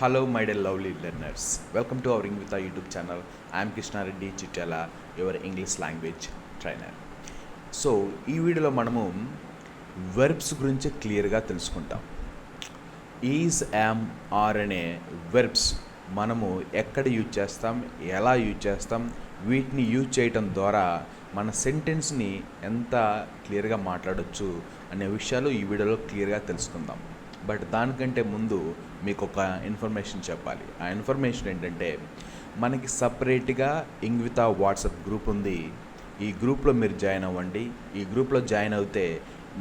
Hello my dear lovely learners welcome to our ఇంగ్విత YouTube channel I'm Krishnareddy Chityala your English language trainer so ఈ వీడియోలో మనము verbs గురించి క్లియర్గా తెలుసుకుంటాం. Is am are అనే verbs మనము ఎక్కడ యూజ్ చేస్తాం ఎలా యూజ్ చేస్తాం వీటిని యూజ్ చేయటం ద్వారా మన సెంటెన్స్ని ఎంత క్లియర్గా మాట్లాడవచ్చు అనే విషయాలు ఈ వీడియోలో క్లియర్గా తెలుసుకుందాం. బట్ దానికంటే ముందు మీకు ఒక ఇన్ఫర్మేషన్ చెప్పాలి. ఆ ఇన్ఫర్మేషన్ ఏంటంటే మనకి సపరేట్గా ఇంగ్వితా వాట్సాప్ గ్రూప్ ఉంది. ఈ గ్రూప్లో మీరు జాయిన్ అవ్వండి. ఈ గ్రూప్లో జాయిన్ అవుతే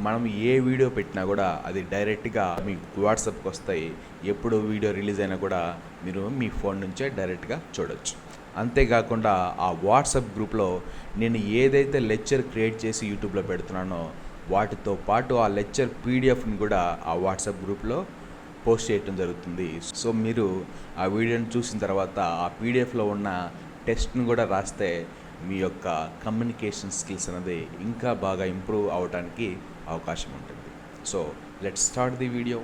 మనం ఏ వీడియో పెట్టినా కూడా అది డైరెక్ట్గా మీ వాట్సాప్కి వస్తాయి. ఎప్పుడు వీడియో రిలీజ్ అయినా కూడా మీరు మీ ఫోన్ నుంచే డైరెక్ట్గా చూడొచ్చు. అంతేకాకుండా ఆ వాట్సాప్ గ్రూప్లో నేను ఏదైతే లెక్చర్ క్రియేట్ చేసి యూట్యూబ్లో పెడుతున్నానో వాటితో పాటు ఆ లెక్చర్ పీడిఎఫ్ని కూడా ఆ వాట్సాప్ గ్రూప్లో పోస్ట్ చేయటం జరుగుతుంది. సో మీరు ఆ వీడియోని చూసిన తర్వాత ఆ పీడిఎఫ్లో ఉన్న టెస్ట్ని కూడా రాస్తే మీ యొక్క కమ్యూనికేషన్ స్కిల్స్ అనేది ఇంకా బాగా ఇంప్రూవ్ అవడానికి అవకాశం ఉంటుంది. So let start the video.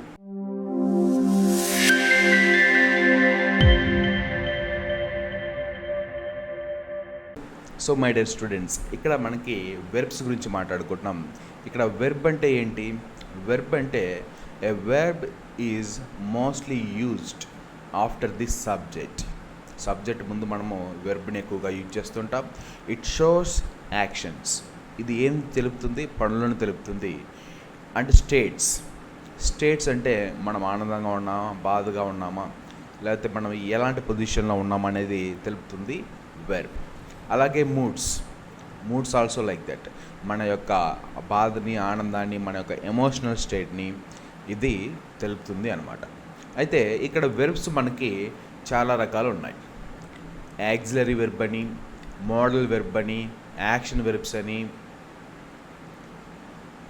So my dear students ఇక్కడ మనకి వెర్బ్స్ గురించి మాట్లాడుకుంటున్నాం. ఇక్కడ వెర్బ్ అంటే ఏంటి? వెర్బ్ అంటే a verb is mostly used after this subject subject ముందు మనము వెర్బ్ని ఎక్కువగా యూజ్ చేస్తుంటాం. ఇట్ షోస్ యాక్షన్స్ ఇది ఏం తెలుపుతుంది? పనులను తెలుపుతుంది. అండ్ స్టేట్స్ స్టేట్స్ అంటే మనం ఆనందంగా ఉన్నామా? బాధగా ఉన్నామా? లేకపోతే మనం ఎలాంటి పొజిషన్లో ఉన్నామనేది తెలుపుతుంది వెర్బ్ అలాగే moods moods also like that మన యొక్క బాధని ఆనందాన్ని మన యొక్క ఎమోషనల్ స్టేట్ని ఇది తెలుపుతుంది అనమాట అయితే ఇక్కడ వెర్బ్స్ మనకి చాలా రకాలు ఉన్నాయి. యాక్సిలరీ వెర్బ్ అని మోడల్ వెర్బ్ అని యాక్షన్ వెర్బ్స్ అని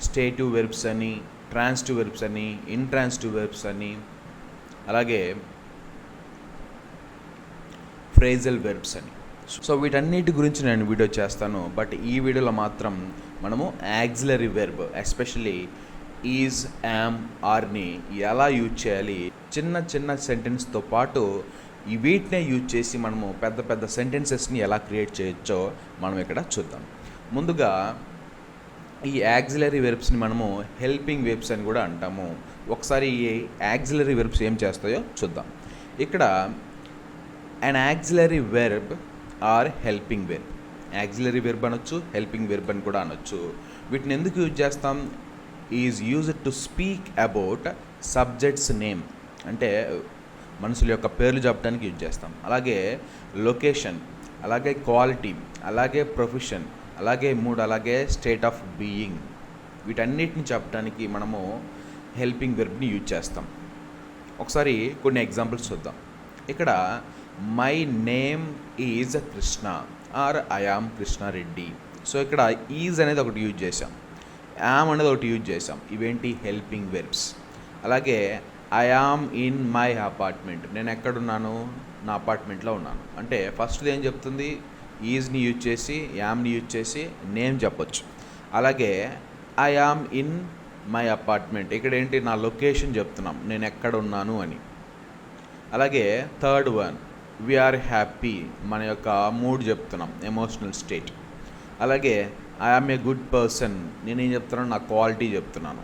స్టేటివ్ వెర్బ్స్ అని ట్రాన్స్టివ్ వెర్బ్స్ అని ఇంట్రాన్స్టివ్ వెర్బ్స్ అని అలాగే ఫ్రేజల్ వెర్బ్స్ అని. సో వీటన్నిటి గురించి నేను వీడియో చేస్తాను బట్ ఈ వీడియోలో మాత్రం మనము auxiliary verb especially is am ఆర్ని ఎలా యూజ్ చేయాలి చిన్న చిన్న సెంటెన్స్తో పాటు ఈ వీటినే యూజ్ చేసి మనము పెద్ద పెద్ద సెంటెన్సెస్ని ఎలా క్రియేట్ చేయొచ్చో మనం ఇక్కడ చూద్దాం. ముందుగా ఈ యాక్సిలరీ వెర్బ్స్ని మనము హెల్పింగ్ వెర్బ్స్ అని కూడా అంటాము. ఒకసారి ఈ యాక్సిలరీ వెర్బ్స్ ఏం చేస్తాయో చూద్దాం. ఇక్కడ and auxiliary verb or helping verb. Auxiliary verb అనొచ్చు హెల్పింగ్ వెర్బ్ అని కూడా అనొచ్చు. వీటిని ఎందుకు యూజ్ చేస్తాం? Is used to speak about subjects name అంటే మనుషుల యొక్క పేర్లు చెప్పడానికి యూజ్ చేస్తాం. అలాగే లొకేషన్ అలాగే క్వాలిటీ అలాగే ప్రొఫెషన్ అలాగే మూడ్ అలాగే స్టేట్ ఆఫ్ బీయింగ్ వీటన్నిటిని చెప్పడానికి మనము హెల్పింగ్ వెర్బ్ని యూజ్ చేస్తాం. ఒకసారి కొన్ని ఎగ్జాంపుల్స్ చూద్దాం. ఇక్కడ my name is Krishna or I am Krishnareddy so ఇక్కడ ఈజ్ అనేది ఒకటి యూజ్ చేసాం యామ్ అనేది ఒకటి యూజ్ చేసాం ఇవేంటి? హెల్పింగ్ వెర్బ్స్ అలాగే I am in my apartment నేను ఎక్కడున్నాను? నా అపార్ట్మెంట్లో ఉన్నాను. అంటే ఫస్ట్ ఏం చెప్తుంది? ఈజ్ని యూజ్ చేసి యామ్ని యూజ్ చేసి నేమ్ చెప్పొచ్చు. అలాగే I am in my apartment ఇక్కడ ఏంటి? నా లొకేషన్ చెప్తున్నాం. నేను ఎక్కడ ఉన్నాను అని. అలాగే థర్డ్ వన్ వీఆర్ హ్యాపీ మన యొక్క మూడ్ చెప్తున్నాం. ఎమోషనల్ స్టేట్ అలాగే ఐ ఏ గుడ్ పర్సన్ నేనేం చెప్తున్నాను నా క్వాలిటీ చెప్తున్నాను.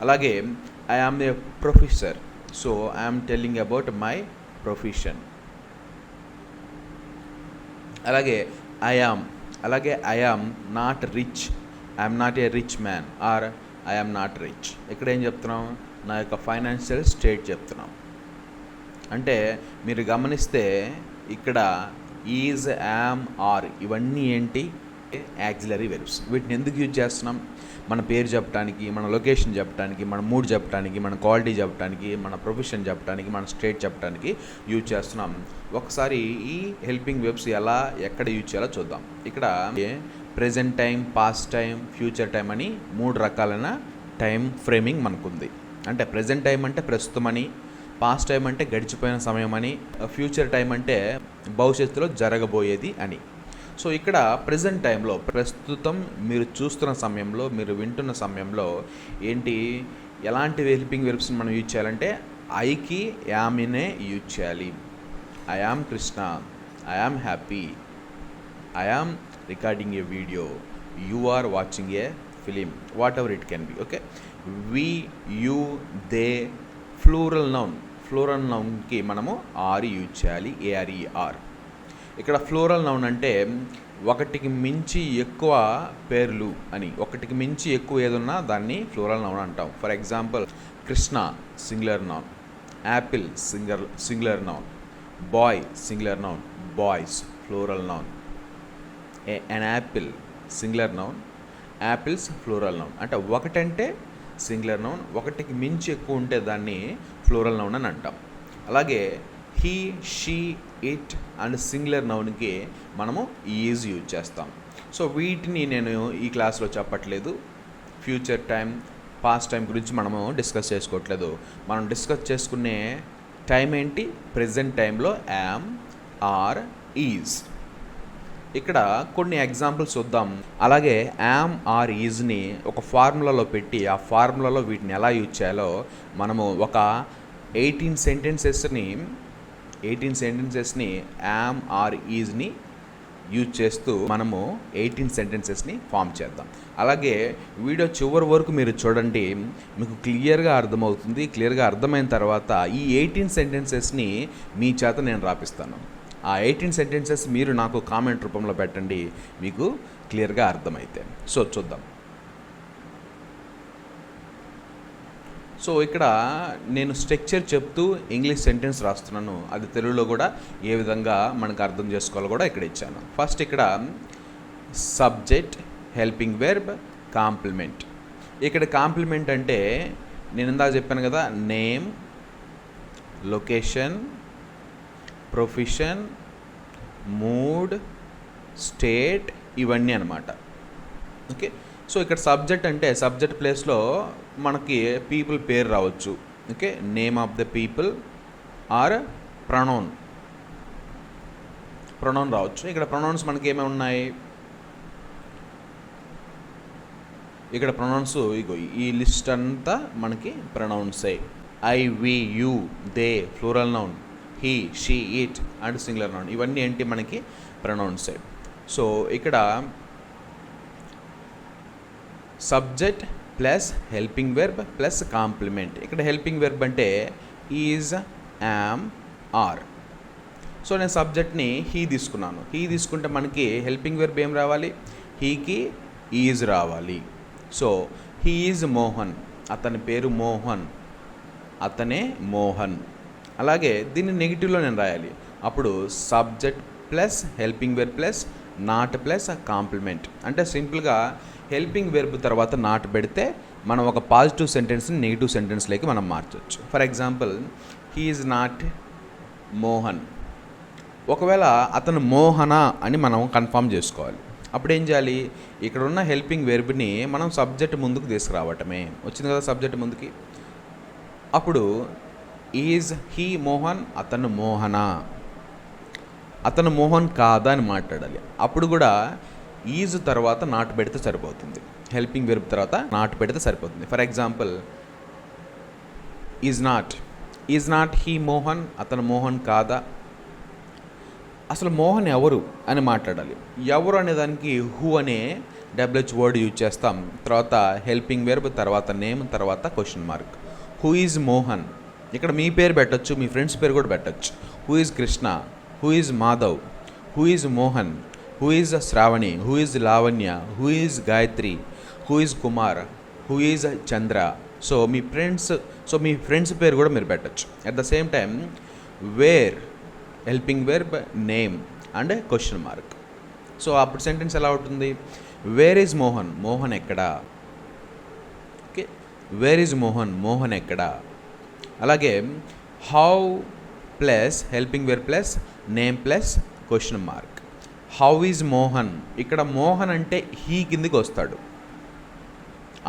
అలాగే I a professor so I'm telling about my profession అలాగే ఐ అలాగే I not rich I'm not a rich man or I not rich ఇక్కడ ఏం చెప్తున్నాం? నా యొక్క ఫైనాన్షియల్ స్టేట్ చెప్తున్నాం. అంటే మీరు గమనిస్తే ఇక్కడ ఈజ్ యామ్ ఆర్ ఇవన్నీ ఏంటి? యాక్సిలరీ వెర్బ్స్ వీటిని ఎందుకు యూజ్ చేస్తున్నాం? మన పేరు చెప్పడానికి మన లొకేషన్ చెప్పడానికి మన మూడ్ చెప్పడానికి మన క్వాలిటీ చెప్పడానికి మన ప్రొఫెషన్ చెప్పడానికి మన స్టేట్ చెప్పడానికి యూజ్ చేస్తున్నాం. ఒకసారి ఈ హెల్పింగ్ వెబ్స్ ఎలా ఎక్కడ యూజ్ చేయాలో చూద్దాం. ఇక్కడ present time past time future time అని మూడు రకాలైన టైం ఫ్రేమింగ్ మనకుంది. అంటే ప్రజెంట్ టైం అంటే ప్రస్తుతం అని పాస్ట్ టైం అంటే గడిచిపోయిన సమయం అని ఫ్యూచర్ టైం అంటే భవిష్యత్తులో జరగబోయేది అని. సో ఇక్కడ ప్రజెంట్ టైంలో ప్రస్తుతం మీరు చూస్తున్న సమయంలో మీరు వింటున్న సమయంలో ఏంటి ఎలాంటి హెల్పింగ్ వెర్బ్స్ని మనం యూజ్ చేయాలంటే ఐకి యామినే యూజ్ చేయాలి. I am Krishna I am happy I am recording a video you are watching a film whatever it can be okay we you they plural noun plural నౌన్కి మనము ఆర్ యూజ్ చేయాలి ఏఆర్ఈఆర్ ఇక్కడ plural noun అంటే ఒకటికి మించి ఎక్కువ పేర్లు అని ఒకటికి మించి ఎక్కువ ఏదున్నా దాన్ని ఫ్లోరల్ నౌన్ అంటాం. For example Krishna singular noun apple singer singular noun boy singular noun boys plural noun an apple singular noun apples plural noun. అంటే ఒకటంటే సింగులర్ నౌన్ ఒకటికి మించి ఎక్కువ ఉంటే దాన్ని ఫ్లోరల్ నౌన్ అని అంటాం. అలాగే he she it and singular నౌన్కి మనము ఈజ్ యూజ్ చేస్తాం. సో వీటిని నేను ఈ క్లాస్లో చెప్పట్లేదు. ఫ్యూచర్ టైం పాస్ట్ టైం గురించి మనము డిస్కస్ చేసుకోవట్లేదు. మనం డిస్కస్ చేసుకునే టైం ఏంటి? ప్రజెంట్ టైంలో యామ్ ఆర్ ఈజ్. ఇక్కడ కొన్ని ఎగ్జాంపుల్స్ చూద్దాం. అలాగే యామ్ ఆర్ ఈజ్ని ఒక ఫార్ములాలో పెట్టి ఆ ఫార్ములాలో వీటిని ఎలా యూజ్ చేయాలో మనము ఒక ఎయిటీన్ సెంటెన్సెస్ని ఎయిటీన్ సెంటెన్సెస్ని యామ్ ఆర్ ఈజ్ని యూజ్ చేస్తూ మనము ఎయిటీన్ సెంటెన్సెస్ని ఫామ్ చేద్దాం. అలాగే వీడియో చివరి వరకు మీరు చూడండి మీకు క్లియర్గా అర్థమవుతుంది. క్లియర్గా అర్థమైన తర్వాత ఈ ఎయిటీన్ సెంటెన్సెస్ని మీ చేత నేను రాపిస్తాను. ఆ ఎయిటీన్ సెంటెన్సెస్ మీరు నాకు కామెంట్ రూపంలో పెట్టండి మీకు క్లియర్గా అర్థమైతే. సో చూద్దాం. సో ఇక్కడ నేను స్ట్రక్చర్ చెప్తూ ఇంగ్లీష్ సెంటెన్స్ రాస్తున్నాను. అది తెలుగులో కూడా ఏ విధంగా మనకు అర్థం చేసుకోవాలో కూడా ఇక్కడ ఇచ్చాను. ఫస్ట్ ఇక్కడ సబ్జెక్ట్ హెల్పింగ్ వెర్బ్ కాంప్లిమెంట్ ఇక్కడ కాంప్లిమెంట్ అంటే నేను ఇందాక చెప్పాను కదా name location profession mood state ఇవన్నీ అనమాట ఓకే సో ఇక్కడ సబ్జెక్ట్ అంటే సబ్జెక్ట్ ప్లేస్లో మనకి పీపుల్ పేరు రావచ్చు. Okay name of the people or pronoun pronoun రావచ్చు. ఇక్కడ ప్రొనౌన్స్ మనకి ఏమేమి ఉన్నాయి? ఇక్కడ ప్రొనౌన్స్ ఇగో ఈ లిస్ట్ అంతా మనకి ప్రొనౌన్సే I we you they plural noun he she it and singular noun ఇవన్నీ ఏంటి మనకి ప్రొనౌన్సే సో ఇక్కడ subject plus helping verb plus complement. ఇక్కడ హెల్పింగ్ వెర్బ్ అంటే ఈజ్ యామ్ ఆర్. సో నేను సబ్జెక్ట్ని హీ తీసుకున్నాను. హీ తీసుకుంటే మనకి హెల్పింగ్ వెర్బ్ ఏం రావాలి? హీకి ఈజ్ రావాలి. సో హీ ఈజ్ మోహన్ అతని పేరు మోహన్ అతనే మోహన్. అలాగే దీన్ని నెగిటివ్లో నేను రాయాలి. అప్పుడు subject plus helping verb plus not plus complement. అంటే సింపుల్గా హెల్పింగ్ వెర్బ్ తర్వాత నాట్ పెడితే మనం ఒక పాజిటివ్ సెంటెన్స్ని నెగిటివ్ సెంటెన్స్లోకి మనం మార్చవచ్చు for example he is not Mohan. ఒకవేళ అతను మోహన అని మనం కన్ఫర్మ్ చేసుకోవాలి. అప్పుడు ఏం చేయాలి? ఇక్కడ ఉన్న హెల్పింగ్ వెర్బ్ని మనం సబ్జెక్ట్ ముందుకు తీసుకురావటమే. వచ్చింది కదా సబ్జెక్ట్ ముందుకి. అప్పుడు ఈజ్ హీ మోహన్ అతను మోహన? అతను మోహన్ కాదా అని మాట్లాడాలి. అప్పుడు కూడా ఈజ్ తర్వాత నాట్ పెడితే సరిపోతుంది. హెల్పింగ్ వెర్బ్ తర్వాత నాట్ పెడితే సరిపోతుంది. For example is not is not he Mohan అతను మోహన్ కాదా? అసలు మోహన్ ఎవరు అని మాట్లాడాలి. ఎవరు అనే దానికి హూ అనే డబ్ల్యూహెచ్ వర్డ్ యూజ్ చేస్తాం. తర్వాత హెల్పింగ్ వెర్బ్ తర్వాత నేమ్ తర్వాత question mark. Who is Mohan. ఇక్కడ మీ పేరు పెట్టొచ్చు మీ ఫ్రెండ్స్ పేరు కూడా పెట్టొచ్చు. Who is Krishna. Who is Madhav who is Mohan who is Shravani who is Lavanya who is Gayatri who is Kumar who is Chandra so me friends so మీ friends పేరు కూడా మీరు పెట్టచ్చు. At the same time where helping verb name and question mark so అప్పుడు sentence ఎలా ఉంటుంది where is Mohan Mohan ఎక్కడా? Okay where is Mohan Mohan ఎక్కడా? అలాగే how plus helping verb plus name plus question mark. How is Mohan ఇక్కడ మోహన్ అంటే he కిందికి వస్తాడు.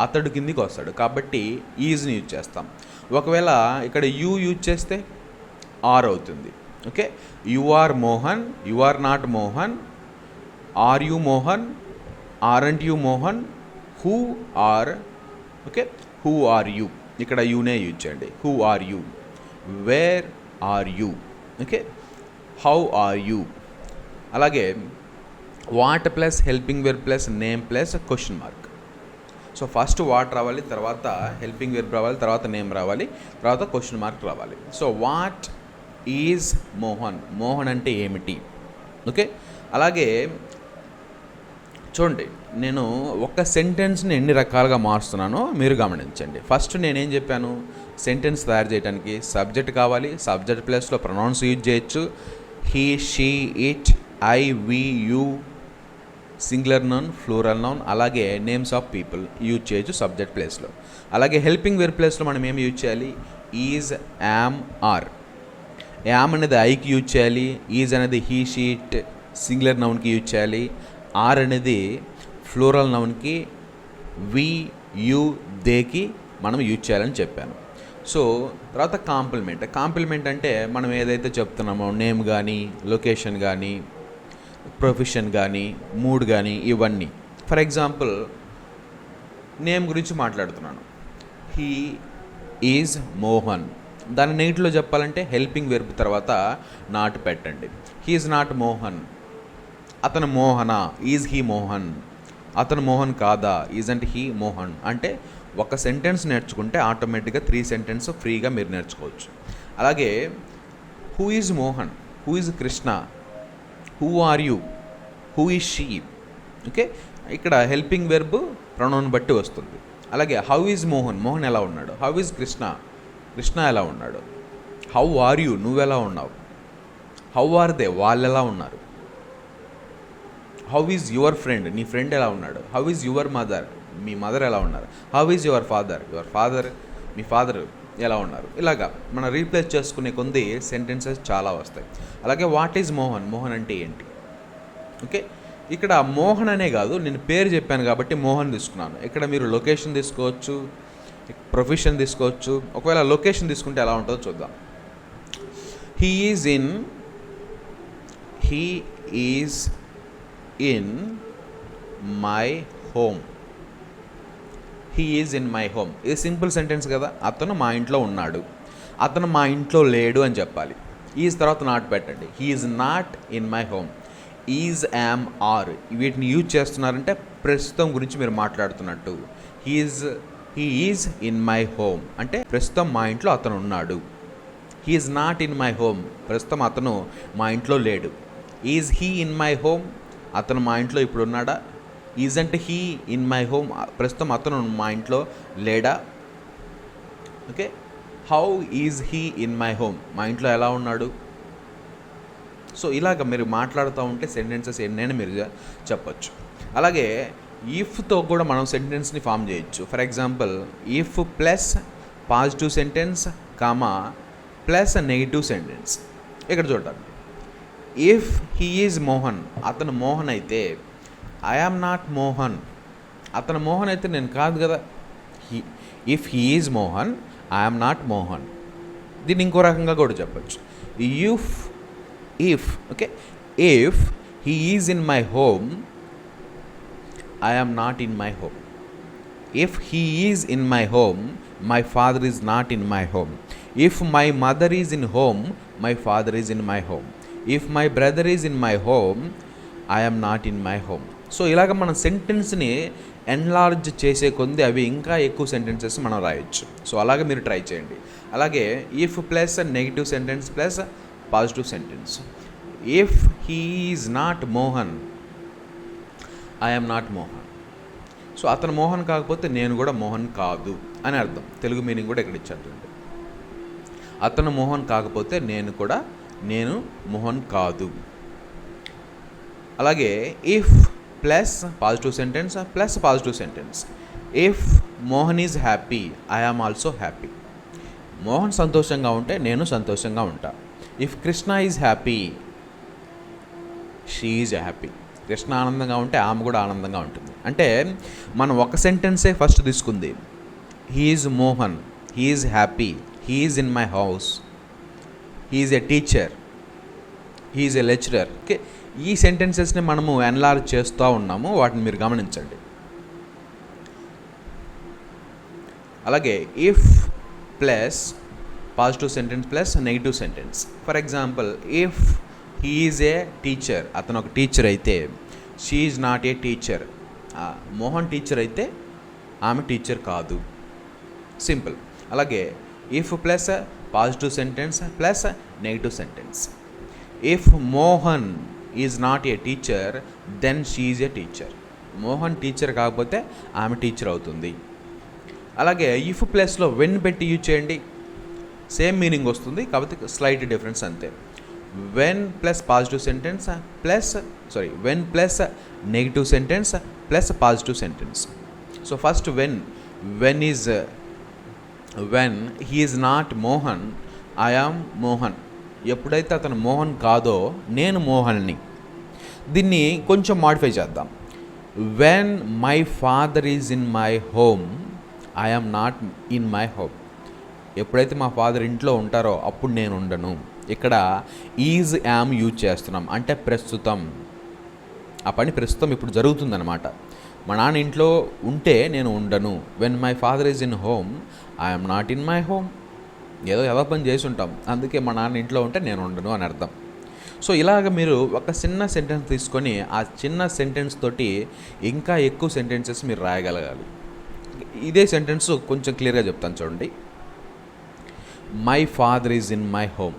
అతడు కిందికి వస్తాడు. కాబట్టి ఈజ్ని యూజ్ చేస్తాం. ఒకవేళ ఇక్కడ యూ యూజ్ చేస్తే ఆర్ అవుతుంది. Okay you are Mohan you are not Mohan are you Mohan are and you Mohan who are okay who are you ఇక్కడ యూనే యూజ్ చేయండి. Who are you where are you okay how are you? అలాగే what plus helping verb plus name plus question mark. So first what రావాలి తర్వాత helping verb రావాలి తర్వాత name రావాలి తర్వాత క్వశ్చన్ మార్క్ రావాలి. So what is Mohan? Mohan అంటే ఏమిటి? ఓకే? అలాగే చూడండి నేను ఒక సెంటెన్స్ని ఎన్ని రకాలుగా మారుస్తున్నానో మీరు గమనించండి. ఫస్ట్ నేనేం చెప్పాను? సెంటెన్స్ తయారు చేయడానికి సబ్జెక్ట్ కావాలి సబ్జెక్ట్ ప్లేస్లో ప్రొనౌన్స్ యూజ్ చేయొచ్చు he she it I we you singular noun plural noun అలాగే నేమ్స్ ఆఫ్ పీపుల్ యూజ్ చేయొచ్చు సబ్జెక్ట్ ప్లేస్లో అలాగే హెల్పింగ్ వేర్ ప్లేస్లో మనం ఏం యూజ్ చేయాలి? ఈజ్ యామ్ ఆర్ యామ్ అనేది ఐకి యూజ్ చేయాలి. ఈజ్ అనేది హీ షీట్ సింగులర్ నౌన్కి యూజ్ చేయాలి. ఆర్ అనేది ఫ్లోరల్ నౌన్కి వి యూ దేకి మనం యూజ్ చేయాలని చెప్పాను. సో తర్వాత కాంప్లిమెంట్. కాంప్లిమెంట్ అంటే మనం ఏదైతే చెప్తున్నామో నేమ్ కానీ లొకేషన్ కానీ ప్రొఫెషన్ కానీ మూడ్ కానీ ఇవన్నీ. ఫర్ ఎగ్జాంపుల్ నేమ్ గురించి మాట్లాడుతున్నాను. He is Mohan. దాని నెగిటివ్లో చెప్పాలంటే హెల్పింగ్ వెర్బ్ తర్వాత నాట్ పెట్టండి. He is not Mohan. అతను మోహనా? Is he Mohan. అతను మోహన్ కాదా? ఈజ్ అంటే హీ మోహన్. అంటే ఒక సెంటెన్స్ నేర్చుకుంటే ఆటోమేటిక్గా త్రీ సెంటెన్స్ ఫ్రీగా మీరు నేర్చుకోవచ్చు. అలాగే who is Mohan who is Krishna who are you who is she okay ఇక్కడ హెల్పింగ్ వెర్బ్ ప్రొనౌన్ బట్టి వస్తుంది. అలాగే హౌ ఈజ్ మోహన్ మోహన్ ఎలా ఉన్నాడు? హౌ ఈజ్ కృష్ణ కృష్ణ ఎలా ఉన్నాడు? హౌ ఆర్ యూ నువ్వెలా ఉన్నావు? హౌ ఆర్ దే వాళ్ళు ఎలా ఉన్నారు? హౌ ఈజ్ యువర్ ఫ్రెండ్ నీ ఫ్రెండ్ ఎలా ఉన్నాడు? హౌ ఈజ్ యువర్ మదర్ మీ మదర్ ఎలా ఉన్నారు? How is your father your father me father ఎలా ఉన్నారు? ఇలాగా మనం రీప్లేస్ చేసుకునే కొంది సెంటెన్సెస్ చాలా వస్తాయి. అలాగే వాట్ ఈజ్ మోహన్ మోహన్ అంటే ఏంటి? ఓకే ఇక్కడ మోహన్ అనే కాదు నేను పేరు చెప్పాను కాబట్టి మోహన్ తీసుకున్నాను. ఇక్కడ మీరు లొకేషన్ తీసుకోవచ్చు ప్రొఫెషన్ తీసుకోవచ్చు. ఒకవేళ లొకేషన్ తీసుకుంటే ఎలా ఉంటుందో చూద్దాం. He is in he is in my home he is in my home ఇది సింపుల్ సెంటెన్స్ కదా. అతను మా ఇంట్లో ఉన్నాడు. అతను మా ఇంట్లో లేడు అని చెప్పాలి. ఈజ్ తర్వాత నాట్ పెట్టండి. He is not in my home is am are వీటిని యూజ్ చేస్తున్నారంటే ప్రస్తుతం గురించి మీరు మాట్లాడుతున్నట్టు. He is he is in my home అంటే ప్రస్తుతం మా ఇంట్లో అతను ఉన్నాడు. He is not in my home ప్రస్తుతం అతను మా ఇంట్లో లేడు. Is he in my home అతను మా ఇంట్లో ఇప్పుడు ఉన్నాడా? Is he in my home ప్రస్తుతం అతను మా ఇంట్లో లేడా? Okay how is he in my home మా ఇంట్లో ఎలా ఉన్నాడు? సో ఇలాగ మీరు మాట్లాడుతూ ఉంటే సెంటెన్సెస్ ఎన్నైనా మీరు చెప్పొచ్చు. అలాగే ఇఫ్తో కూడా మనం సెంటెన్స్ని ఫామ్ చేయొచ్చు. For example if plus positive sentence comma plus negative sentence ఇక్కడ చూడండి. ఇఫ్ హీ ఈజ్ మోహన్ అతను మోహన్ అయితే ఐఆమ్ నాట్ మోహన్ అతను మోహన్ అయితే నేను కాదు కదా. He if he is Mohan I not Mohan దీన్ని ఇంకో రకంగా కూడా చెప్పచ్చు. If if okay if he is in my home I not in my home if he is in my home my father is not in my home if my mother is in home my father is in my home if my brother is in my home I not in my home so ఇలాగ మన సెంటెన్స్ని enlarge చేసే కొంది అవి ఇంకా ఎక్కువ sentences మనం రాయొచ్చు. So అలాగే మీరు ట్రై చేయండి. అలాగే if plus negative sentence plus positive sentence if he is not Mohan I'm not Mohan so అతను మోహన్ కాకపోతే నేను కూడా మోహన్ కాదు అని అర్థం. తెలుగు మీనింగ్ కూడా ఇక్కడ ఇచ్చేస్తుంది అతను మోహన్ కాకపోతే నేను కూడా నేను మోహన్ కాదు. అలాగే if plus positive sentence plus positive sentence if Mohan is happy I am also happy Mohan సంతోషంగా ఉంటే నేను సంతోషంగా ఉంటా. If Krishna is happy she is happy Krishna ఆనందంగా ఉంటే ఆమె కూడా ఆనందంగా ఉంటుంది. అంటే మనం ఒక సెంటెన్సే ఫస్ట్ తీసుకుంది. He is Mohan he is happy he is in my house he is a teacher he is a lecturer okay ఈ సెంటెన్సెస్ని మనము ఎన్లార్జ్ చేస్తూ ఉన్నాము. వాటిని మీరు గమనించండి. అలాగే if plus positive sentence plus negative sentence for example if he is a teacher అతను ఒక టీచర్ అయితే she is not a teacher Mohan teacher అయితే ఆమె టీచర్ కాదు. సింపుల్ అలాగే if plus positive sentence plus negative sentence if Mohan is not a teacher then she is a teacher Mohan teacher కాకపోతే ఆమె teacher అవుతుంది. అలాగే if ప్లస్లో when పెట్టి యూజ్ చేయండి. సేమ్ మీనింగ్ వస్తుంది కాకపోతే స్లైట్ డిఫరెన్స్ అంతే. When plus positive sentence plus sorry when plus negative sentence plus positive sentence so first when when is when he is not Mohan I am Mohan ఎప్పుడైతే అతను మోహన్ కాదో నేను మోహన్ని దీన్ని కొంచెం మాడిఫై చేద్దాం. When my father is in my home I not in my home ఎప్పుడైతే మా father ఇంట్లో ఉంటారో అప్పుడు నేను ఉండను. ఇక్కడ ఈజ్ యామ్ యూజ్ చేస్తున్నాం. అంటే ప్రస్తుతం. ఆ పని ప్రస్తుతం ఇప్పుడు జరుగుతుందన్నమాట. మా నాన్న ఇంట్లో ఉంటే నేను ఉండను. When my father is in home I'm not in my home ఏదో ఏదో పని చేసి ఉంటాం అందుకే మా నాన్న ఇంట్లో ఉంటే నేను ఉండను అని అర్థం. సో ఇలాగ మీరు ఒక చిన్న సెంటెన్స్ తీసుకొని ఆ చిన్న సెంటెన్స్ తోటి ఇంకా ఎక్కువ సెంటెన్సెస్ మీరు రాయగలగాలి. ఇదే సెంటెన్స్ కొంచెం క్లియర్గా చెప్తాను చూడండి. My father is in my home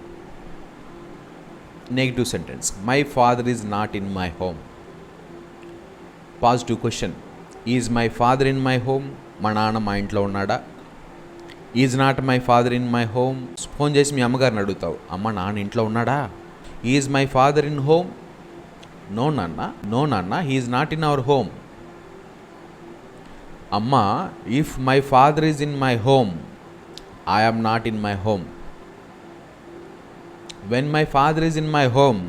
negative sentence my father is not in my home positive question is my father in my home మా నాన్న మా ఇంట్లో ఉన్నాడా? Is not my father in my home. Phone చేసి మీ అమ్మగారిని అడుగుతావు అమ్మ నాన్న ఇంట్లో ఉన్నాడా? Is my father in home. No నాన్న నో నాన్న he's not in our home. అమ్మ if my father is in my home I am not in my home. When my father is in my home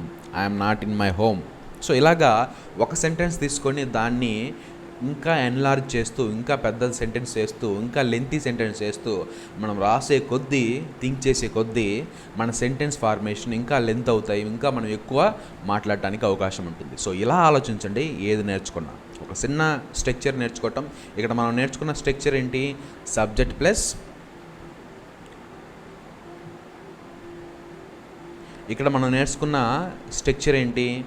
I'm not in my home. So ఇలాగా ఒక sentence తీసుకొని దాన్ని ఇంకా enlarge చేస్తూ ఇంకా పెద్ద sentence చేస్తూ ఇంకా లెంతీ సెంటెన్స్ చేస్తూ మనం రాసే కొద్దీ థింక్ చేసే కొద్దీ మన సెంటెన్స్ ఫార్మేషన్ ఇంకా లెంత్ అవుతాయి ఇంకా మనం ఎక్కువ మాట్లాడటానికి అవకాశం ఉంటుంది. సో ఇలా ఆలోచించండి ఏది నేర్చుకున్నా. ఒక చిన్న స్ట్రక్చర్ నేర్చుకోవటం. ఇక్కడ మనం నేర్చుకున్న స్ట్రక్చర్ ఏంటి? సబ్జెక్ట్ ప్లస్ ఇక్కడ మనం నేర్చుకున్న స్ట్రక్చర్ ఏంటి?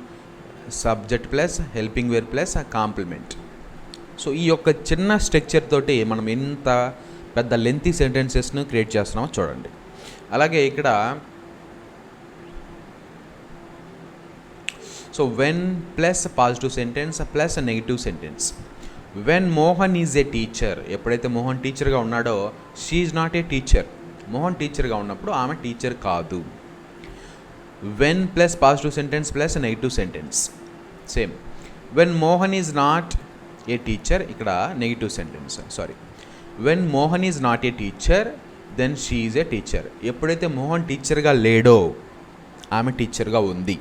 Subject plus helping verb plus complement so ఈ యొక్క చిన్న స్ట్రక్చర్ తోటి మనం ఎంత పెద్ద లెంతీ సెంటెన్సెస్ను క్రియేట్ చేస్తున్నామో చూడండి. అలాగే ఇక్కడ so when plus positive sentence plus negative sentence when Mohan is a teacher ఎప్పుడైతే మోహన్ టీచర్గా ఉన్నాడో she's not a teacher Mohan టీచర్గా ఉన్నప్పుడు ఆమె టీచర్ కాదు. When plus positive sentence plus negative sentence same when Mohan is not a teacher ఇక్కడ negative sentence sorry when Mohan is not a teacher then she is a teacher ఎప్పుడైతే మోహన్ టీచర్గా లేడో ఆమె టీచర్గా ఉంది.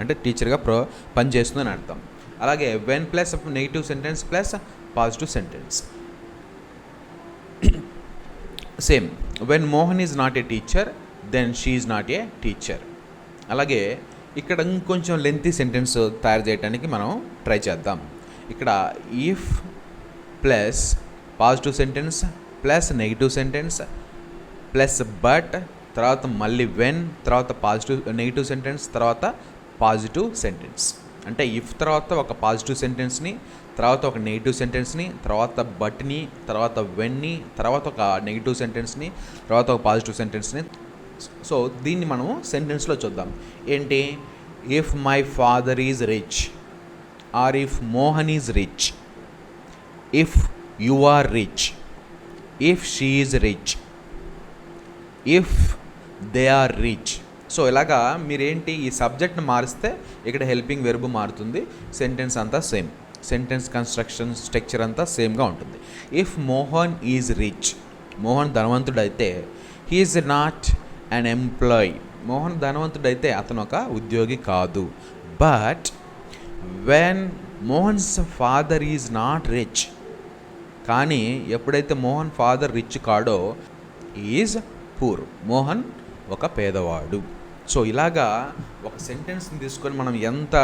అంటే టీచర్గా ప్రో పని చేస్తుందని అర్థం. అలాగే when plus negative sentence plus positive sentence same when Mohan is not a teacher then she is not a teacher అలాగే ఇక్కడ ఇంకొంచెం లెంతీ సెంటెన్స్ తయారు చేయడానికి మనం ట్రై చేద్దాం. ఇక్కడ if plus positive sentence plus negative sentence plus but తర్వాత మళ్ళీ వెన్ తర్వాత పాజిటివ్ నెగిటివ్ సెంటెన్స్ తర్వాత పాజిటివ్ సెంటెన్స్ అంటే ఇఫ్ తర్వాత ఒక పాజిటివ్ సెంటెన్స్ని తర్వాత ఒక నెగిటివ్ సెంటెన్స్ని తర్వాత బట్ని తర్వాత వెన్ని తర్వాత ఒక నెగిటివ్ సెంటెన్స్ని తర్వాత ఒక పాజిటివ్ సెంటెన్స్ని సో దీన్ని మనము సెంటెన్స్లో చూద్దాం. ఏంటి? If my father is rich or if Mohan is rich if you are rich if she is rich if they are rich. So ఇలాగా మీరేంటి ఈ సబ్జెక్ట్ని మారిస్తే ఇక్కడ హెల్పింగ్ వెర్బ్ మారుతుంది సెంటెన్స్ అంతా సేమ్ సెంటెన్స్ కన్స్ట్రక్షన్ స్ట్రక్చర్ అంతా సేమ్గా ఉంటుంది. If Mohan is rich Mohan ధనవంతుడైతే he's not an employee Mohan ధనవంతుడైతే అతను ఒక ఉద్యోగి కాదు but when Mohan's father is not rich కానీ ఎప్పుడైతే మోహన్ ఫాదర్ రిచ్ కాడో ఈజ్ పూర్ మోహన్ ఒక పేదవాడు. సో ఇలాగా ఒక సెంటెన్స్ని తీసుకొని మనం ఎంత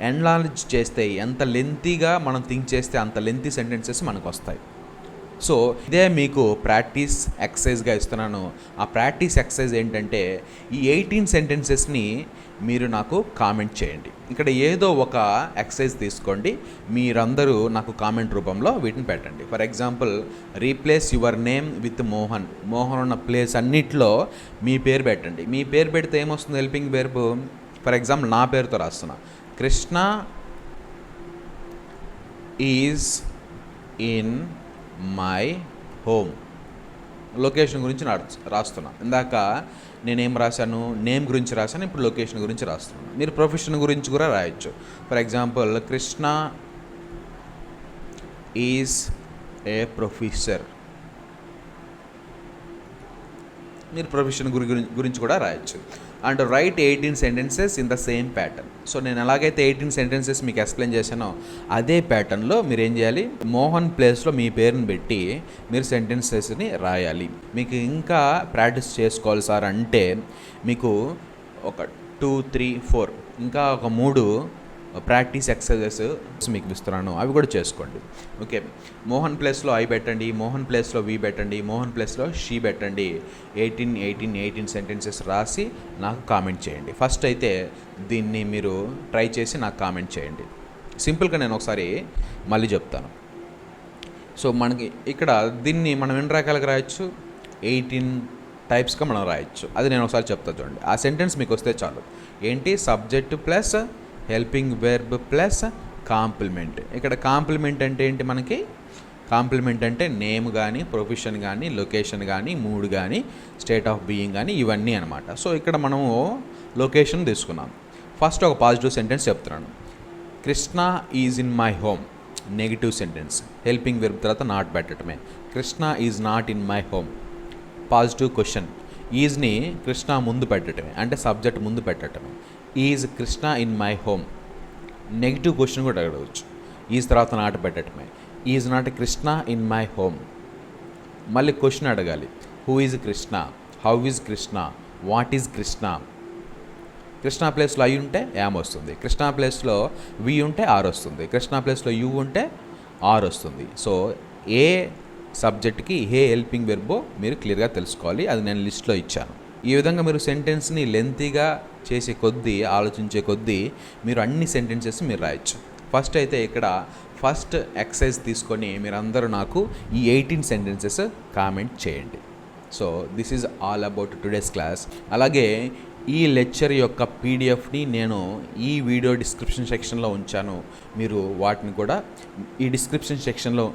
ఎన్లాలజ్ చేస్తే ఎంత లెంతీగా మనం థింక్ చేస్తే అంత లెంతీ సెంటెన్సెస్ మనకు వస్తాయి సో ఇదే మీకు ప్రాక్టీస్ ఎక్సర్సైజ్గా ఇస్తున్నాను. ఆ ప్రాక్టీస్ ఎక్సర్సైజ్ ఏంటంటే ఈ ఎయిటీన్ సెంటెన్సెస్ని మీరు నాకు కామెంట్ చేయండి. ఇక్కడ ఏదో ఒక ఎక్సర్సైజ్ తీసుకోండి. మీరందరూ నాకు కామెంట్ రూపంలో వీటిని పెట్టండి. For example replace your name with Mohan. Mohan ఉన్న ప్లేస్ అన్నిట్లో మీ పేరు పెట్టండి. మీ పేరు పెడితే ఏమొస్తుంది హెల్పింగ్ వెర్బ్? ఫర్ ఎగ్జాంపుల్ నా పేరుతో రాస్తున్నా. Krishna is in my home. Location గురించి రాస్తున్నా. ఇందాక నేనేం రాశాను నేమ్ గురించి రాశాను ఇప్పుడు లొకేషన్ గురించి రాస్తున్నాను మీరు ప్రొఫెషన్ గురించి కూడా రాయొచ్చు. For example Krishna is a professor. మీరు ప్రొఫెషన్ గురి- గురించి కూడా రాయొచ్చు. And write eighteen sentences in the same pattern. So నేను ఎలాగైతే ఎయిటీన్ సెంటెన్సెస్ మీకు ఎక్స్ప్లెయిన్ చేశానో అదే ప్యాటర్న్లో మీరు ఏం చేయాలి? మోహన్ ప్లేస్లో మీ పేరుని పెట్టి మీరు సెంటెన్సెస్ని రాయాలి. మీకు ఇంకా ప్రాక్టీస్ చేసుకోవాలి సార్ అంటే మీకు ఒక టూ త్రీ ఫోర్ ఇంకా ఒక మూడు ప్రాక్టీస్ ఎక్సర్సైజెస్ మీకు ఇస్తున్నాను. అవి కూడా చేసుకోండి. ఓకే. మోహన్ ప్లేస్లో ఐ పెట్టండి మోహన్ ప్లేస్లో వి పెట్టండి మోహన్ ప్లేస్లో షీ పెట్టండి. ఎయిటీన్ ఎయిటీన్ ఎయిటీన్ సెంటెన్సెస్ రాసి నాకు కామెంట్ చేయండి. ఫస్ట్ అయితే దీన్ని మీరు ట్రై చేసి నాకు కామెంట్ చేయండి. సింపుల్గా నేను ఒకసారి మళ్ళీ చెప్తాను. సో మనకి ఇక్కడ దీన్ని మనం ఎన్ని రకాలుగా రాయొచ్చు? ఎయిటీన్ టైప్స్గా మనం రాయొచ్చు. అది నేను ఒకసారి చెప్తా చూడండి. ఆ సెంటెన్స్ మీకు వస్తే చాలు. ఏంటి? Subject plus helping verb plus complement ఇక్కడ కాంప్లిమెంట్ అంటే ఏంటి మనకి? కాంప్లిమెంట్ అంటే నేమ్ కానీ ప్రొఫెషన్ కానీ లొకేషన్ కానీ మూడ్ కానీ స్టేట్ ఆఫ్ బీయింగ్ కానీ ఇవన్నీ అనమాట సో ఇక్కడ మనము లొకేషన్ తీసుకున్నాం. ఫస్ట్ ఒక పాజిటివ్ సెంటెన్స్ చెప్తున్నాను. Krishna is in my home negative sentence helping verb తర్వాత నాట్ పెట్టడమే. Krishna is not in my home positive question ఈజ్ని Krishna ముందు పెట్టడమే. అంటే సబ్జెక్ట్ ముందు పెట్టడమే. Is Krishna in my home. Negative question కూడా అడగవచ్చు. ఈజ్ తర్వాత నాట్ పెట్టడమే is not Krishna in my home. మళ్ళీ క్వశ్చన్ అడగాలి. Who is Krishna? How is Krishna? What is Krishna? Krishna ప్లేస్లో ఐ ఉంటే యామ్ వస్తుంది. కృష్ణా ప్లేస్లో వి ఉంటే ఆర్ వస్తుంది. కృష్ణా ప్లేస్లో యు ఉంటే ఆర్ వస్తుంది. సో ఏ సబ్జెక్ట్కి ఏ హెల్పింగ్ వెర్బో మీరు క్లియర్గా తెలుసుకోవాలి. అది నేను లిస్ట్లో ఇచ్చాను. ఈ విధంగా మీరు సెంటెన్స్ని లెంతీగా చేసే కొద్దీ ఆలోచించే కొద్దీ మీరు అన్ని సెంటెన్సెస్ మీరు రాయొచ్చు. ఫస్ట్ అయితే ఇక్కడ ఫస్ట్ ఎక్సర్సైజ్ తీసుకొని మీరందరూ నాకు ఈ ఎయిటీన్ సెంటెన్సెస్ కామెంట్ చేయండి. So this is all about today's class అలాగే ఈ లెక్చర్ యొక్క పీడిఎఫ్ని నేను ఈ వీడియో డిస్క్రిప్షన్ సెక్షన్లో ఉంచాను. మీరు వాటిని కూడా ఈ డిస్క్రిప్షన్ సెక్షన్లో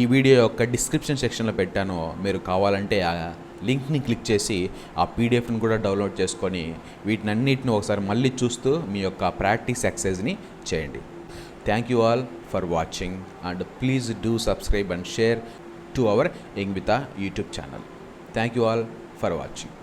ఈ వీడియో యొక్క డిస్క్రిప్షన్ సెక్షన్లో పెట్టాను. మీరు కావాలంటే లింక్ని క్లిక్ చేసి ఆ పీడిఎఫ్ని కూడా డౌన్లోడ్ చేసుకొని వీటినన్నిటిని ఒకసారి మళ్ళీ చూస్తూ మీ యొక్క ప్రాక్టీస్ ఎక్సర్సైజ్ని చేయండి. Thank you all for watching and please do subscribe and share to our ఎంగ్విత YouTube channel thank you all for watching